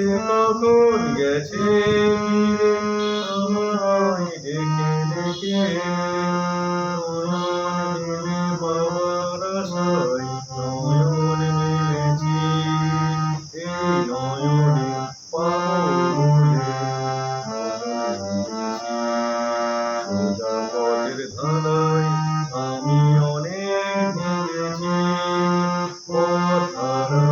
সে কখন গেছে? আমায় দেখে দেখে বাবার আশায় নয়ন মেলেছি এই নয়নে সোজা পথের ধানায় আমি অনেক ভেঙেছি। কথার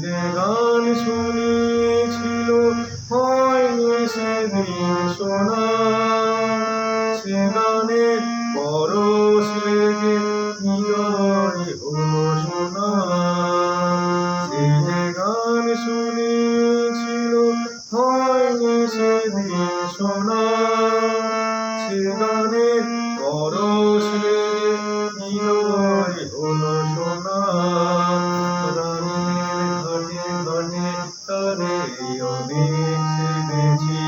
যে গান শুনেছিল হয়নি সেদিন শোনা। সে গানের পরশ যদি সেজেছি